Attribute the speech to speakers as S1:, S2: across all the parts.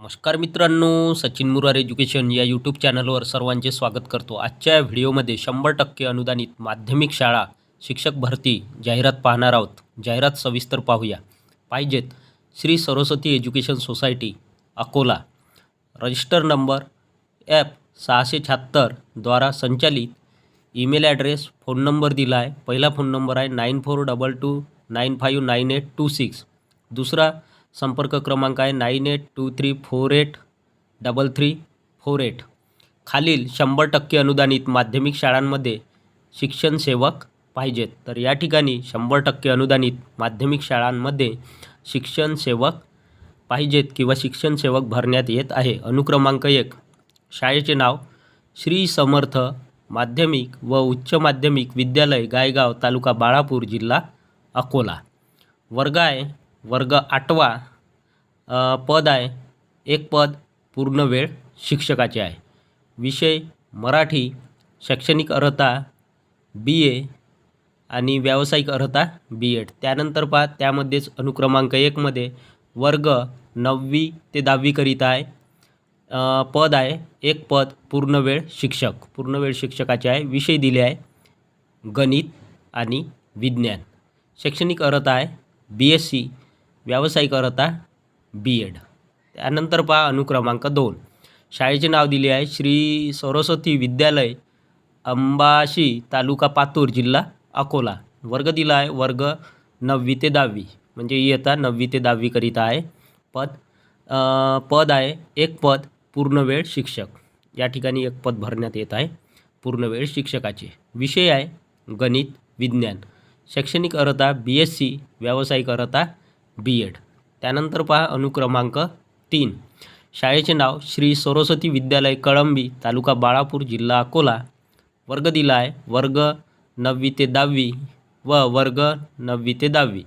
S1: नमस्कार मित्रांनो सचिन मुरार एज्युकेशन या यूट्यूब चॅनलवर सर्वांचे स्वागत करतो. आजच्या या व्हिडिओमध्ये शंभर टक्के अनुदानित माध्यमिक शाळा शिक्षक भरती जाहिरात पाहणार आहोत. जाहिरात सविस्तर पाहूया. पाहिजेत Shri Saraswati education society Akola. Register number app सहाशे शहात्तरद्वारा संचालित ईमेल ॲड्रेस फोन नंबर दिला आहे पहिला फोन नंबर आहे nine four double two nine five nine eight two six. दुसरा संपर्क क्रमांक आहे nine eight two three four eight double three four eight. खालील शंभर टक्के अनुदानित माध्यमिक शाळांमध्ये शिक्षण सेवक पाहिजेत. तर या ठिकाणी शंभर टक्के अनुदानित माध्यमिक शाळांमध्ये शिक्षण सेवक पाहिजेत किंवा शिक्षण सेवक भरण्यात येत आहे. अनुक्रमांक एक शाळेचे नाव श्री समर्थ माध्यमिक व उच्च माध्यमिक विद्यालय गायगाव तालुका बाळापूर जिल्हा अकोला. वर्ग आहे वर्ग आठवा पद आहे. एक पद पूर्ण वेळ शिक्षकाचे आहे. विषय मराठी शैक्षणिक अर्हता बी ए आणि व्यावसायिक अर्हता बी एड त्यानंतर पहा त्यामध्येच अनुक्रमांक एकमध्ये वर्ग नववी ते दहावीकरिता आहे. पद आहे. एक पद पूर्ण वेळ शिक्षक. पूर्ण वेळ शिक्षकाचे आहे. विषय दिले आहे. गणित आणि विज्ञान. शैक्षणिक अर्हता आहे. बी एस सी व्यावसायिक अर्हता बी एड त्यानंतर पहा अनुक्रमांक दोन. शाळेचे नाव दिले आहे श्री सरस्वती विद्यालय अंबाशी तालुका पातूर जिल्हा अकोला. वर्ग दिला आहे वर्ग नववी ते दहावी. म्हणजे इयत्ता नववी ते दहावीकरिता आहे. पद पद आहे एक पद पूर्णवेळ शिक्षक. या ठिकाणी एक पद भरण्यात येत आहे पूर्णवेळ शिक्षकाचे. विषय आहे गणित विज्ञान. शैक्षणिक अर्हता बी एस सी व्यावसायिक अर्हता बी एड. त्यानंतर पहा अनुक्रमांक तीन. शाळेचे नाव श्री सरस्वती विद्यालय कळंबी तालुका बाळापूर जिल्हा अकोला. वर्ग दिला आहे वर्ग नववी ते दहावी व वर्ग नववी ते दहावी.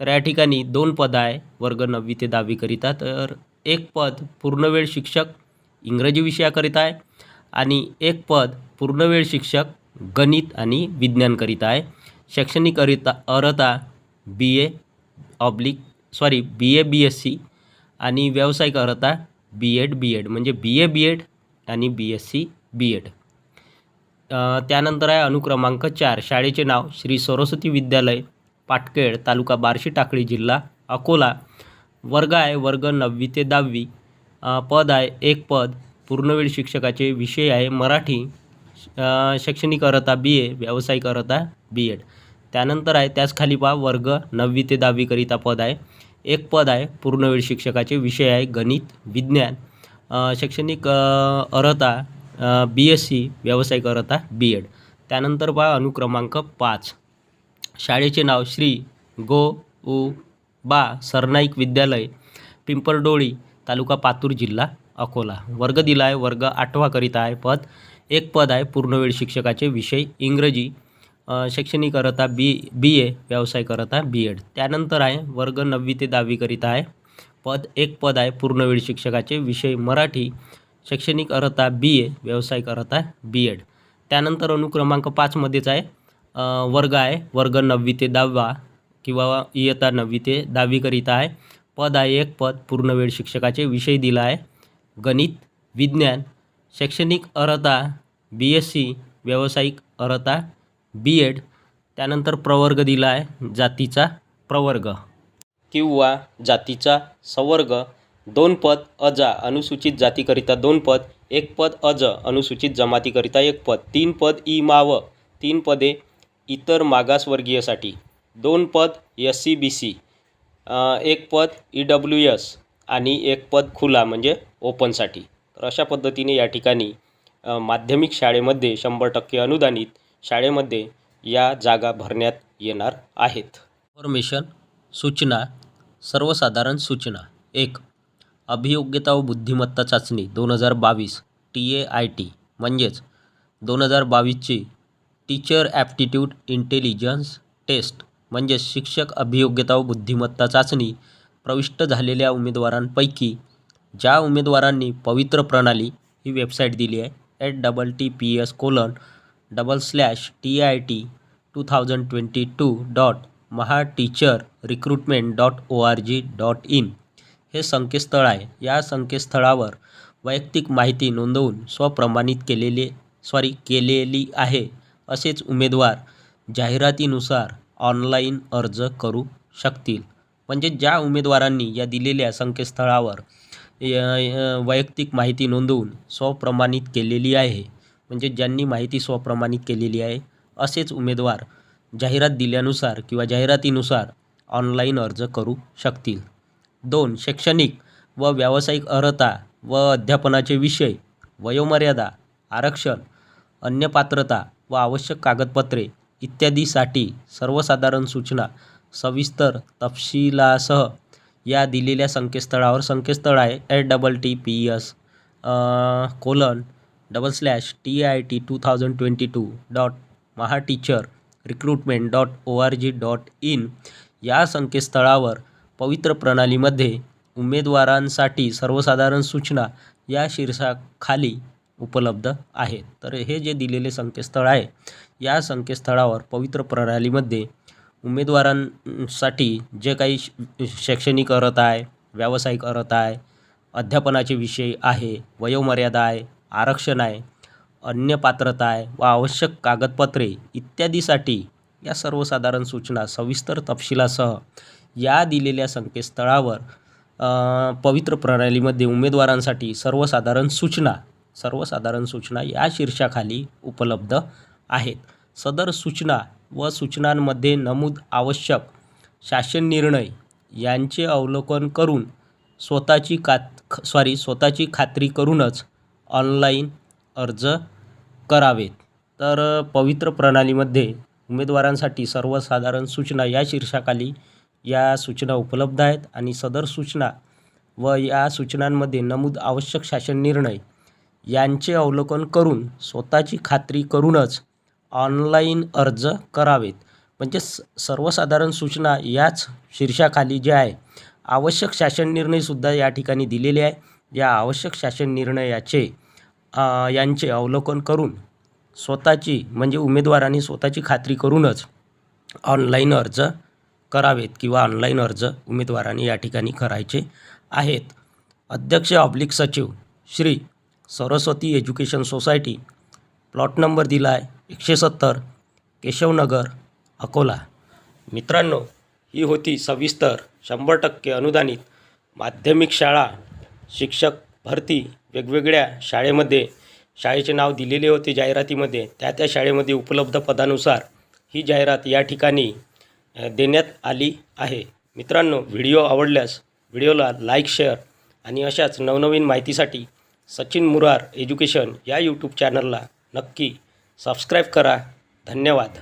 S1: तर या ठिकाणी दोन पद आहे वर्ग नववी ते दहावीकरिता तर एक पद पूर्णवेळ शिक्षक इंग्रजी विषयाकरिता आहे आणि एक पद पूर्णवेळ शिक्षक गणित आणि विज्ञानकरिता आहे. शैक्षणिक अरिता अर्हता B A oblique sorry B A B S C आणि व्यावसायिक अर्हता बी एड बी एड म्हणजे बी ए बी एड आणि B S C B Ed त्यानंतर आहे अनुक्रमांक चार शाळेचे नाव श्री सरस्वती विद्यालय पाटकेळ तालुका बार्शी टाकळी जिल्हा अकोला. वर्ग आहे वर्ग नववी ते दहावी. पद आहे एक पद. पूर्णवेळ शिक्षकाचे विषय आहे मराठी. शैक्षणिक अर्हता बी ए व्यावसायिक अर्हता बी एड त्यानंतर आहे त्याच खाली पहा वर्ग नववी ते दहावीकरिता पद आहे. एक पद आहे पूर्णवेळ शिक्षकाचे विषय आहे गणित विज्ञान. शैक्षणिक अर्हता बी एस सी व्यावसायिक अर्हता बी एड त्यानंतर पहा अनुक्रमांक पाच. शाळेचे नाव श्री गो उ बा सरनाईक विद्यालय पिंपरडोळी तालुका पातूर जिल्हा अकोला. वर्ग दिला आहे वर्ग आठवाकरिता आहे पद. एक पद आहे पूर्णवेळ शिक्षकाचे विषय इंग्रजी अ, शैक्षणिक अर्हता बी बी ए व्यावसायिक अर्हता बी एड त्यानंतर आहे वर्ग नववी ते दहावीकरिता आहे. पद एक पद आहे पूर्णवेळ शिक्षकाचे विषय मराठी. शैक्षणिक अर्हता बी ए व्यावसायिक अर्हता बी एड त्यानंतर अनुक्रमांक पाचमध्येच आहे. वर्ग आहे वर्ग नववी ते दहावा किंवा इयत्ता नववी ते दहावीकरिता आहे. पद आहे एक पद पूर्णवेळ शिक्षकाचे विषय दिला आहे. गणित विज्ञान शैक्षणिक अर्हता बी एस सी व्यावसायिक अर्हता बी एड त्यानंतर प्रवर्ग दिला आहे जातीचा प्रवर्ग. किंवा जातीचा संवर्ग दोन पद अजा अनुसूचित जातीकरिता दोन पद एक पद अज अनुसूचित जमातीकरिता एक पद. तीन पद ई माव तीन पदे इतर मागासवर्गीयसाठी. दोन पद एस सी बी सी एक पद ई डब्ल्यू एस आणि एक पद खुला म्हणजे ओपनसाठी. तर अशा पद्धतीने या ठिकाणी माध्यमिक शाळेमध्ये शंभर टक्के अनुदानित शाळेमध्ये या जागा भरण्यात येणार आहेत. इन्फॉर्मेशन सूचना सर्वसाधारण सूचना. एक अभियोग्यता व बुद्धिमत्ता चाचणी दोन हजार बावीस टी ए आय टी. म्हणजेच दोन हजार बावीसची टीचर ॲप्टिट्यूड इंटेलिजन्स टेस्ट. म्हणजेच शिक्षक अभियोग्यता व बुद्धिमत्ता चाचणी प्रविष्ट झालेल्या उमेदवारांपैकी ज्या उमेदवारांनी पवित्र प्रणाली ही वेबसाईट दिली आहे H double T P S colon double slash T I T two thousand twenty two dot Maha teacher recruitment dot O R G dot in हे संकेतस्थळ आहे. या संकेतस्थळावर वैयक्तिक माहिती नोंदवून स्वप्रमाणित केलेले सॉरी केलेली आहे असेच उमेदवार जाहिरातीनुसार ऑनलाईन अर्ज करू शकतील. म्हणजे ज्या उमेदवारांनी या दिलेल्या संकेतस्थळावर य- वैयक्तिक माहिती नोंदवून स्वप्रमाणित केलेली आहे म्हणजे ज्यांनी माहिती स्वप्रमाणित केलेली आहे असेच उमेदवार जाहिरात दिल्यानुसार किंवा जाहिरातीनुसार ऑनलाईन अर्ज करू शकतील. दोन शैक्षणिक व व्यावसायिक अर्हता व अध्यापनाचे विषय वयोमर्यादा आरक्षण अन्य पात्रता व आवश्यक कागदपत्रे इत्यादीसाठी सर्वसाधारण सूचना सविस्तर तपशिलासह या दिलेल्या संकेतस्थळावर संकेतस्थळ आहे H double T P S colon double slash T I T two thousand twenty two dot Maha teacher recruitment dot O R G dot in या संकेतस्थळावर पवित्र प्रणालीमध्ये उमेदवारांसाठी सर्वसाधारण सूचना या शीर्षाखाली उपलब्ध आहेत तर हे जे दिलेले संकेतस्थळ आहे या संकेतस्थळावर पवित्र प्रणालीमध्ये उमेदवारांसाठी जे काही श- शैक्षणिक अर्हता आहे व्यावसायिक अर्हता आहे अध्यापनाचे विषय आहे वयोमर्यादा आहे आरक्षण आहे अन्य पात्रता आहे व आवश्यक कागदपत्रे इत्यादीसाठी या सर्वसाधारण सूचना सविस्तर तपशिलासह या दिलेल्या संकेतस्थळावर पवित्र प्रणालीमध्ये उमेदवारांसाठी सर्वसाधारण सूचना सर्वसाधारण सूचना या शीर्षाखाली उपलब्ध आहेत. सदर सूचना व सूचनांमध्ये नमूद आवश्यक शासन निर्णय यांचे अवलोकन करून स्वतःची कात सॉरी स्वतःची खात्री करूनच ऑनलाईन अर्ज करावेत. तर पवित्र प्रणालीमध्ये उमेदवारांसाठी सर्वसाधारण सूचना या शीर्षाखाली या सूचना उपलब्ध आहेत आणि सदर सूचना व या सूचनांमध्ये नमूद आवश्यक शासन निर्णय यांचे अवलोकन करून स्वतःची खात्री करूनच ऑनलाईन अर्ज करावेत. म्हणजे स सर्वसाधारण सूचना याच शीर्षाखाली जे आहे आवश्यक शासन निर्णयसुद्धा या ठिकाणी दिलेले आहे. या आवश्यक शासन निर्णयाचे यांचे अवलोकन करून स्वतःची म्हणजे उमेदवारांनी स्वतःची खात्री करूनच ऑनलाईन अर्ज करावेत किंवा ऑनलाईन अर्ज उमेदवारांनी या ठिकाणी करायचे आहेत. अध्यक्ष ऑब्लिक सचिव Shri Saraswati education society plot number दिला आहे एकशे सत्तर केशवनगर अकोला. मित्रांनो ही होती सविस्तर शंभर टक्के अनुदानित माध्यमिक शाळा शिक्षक भरती वेगवेगळ्या शाळेमध्ये शाळेचे नाव दिलेले होते जाहिरातीमध्ये. त्या त्या शाळेमध्ये उपलब्ध पदानुसार ही जाहिरात या ठिकाणी देण्यात आली आहे. मित्रांनो व्हिडिओ आवडल्यास व्हिडिओला लाईक शेअर आणि अशाच नवनवीन माहितीसाठी सचिन मुरार एज्युकेशन या यूट्यूब चॅनलला नक्की सबस्क्राईब करा. धन्यवाद.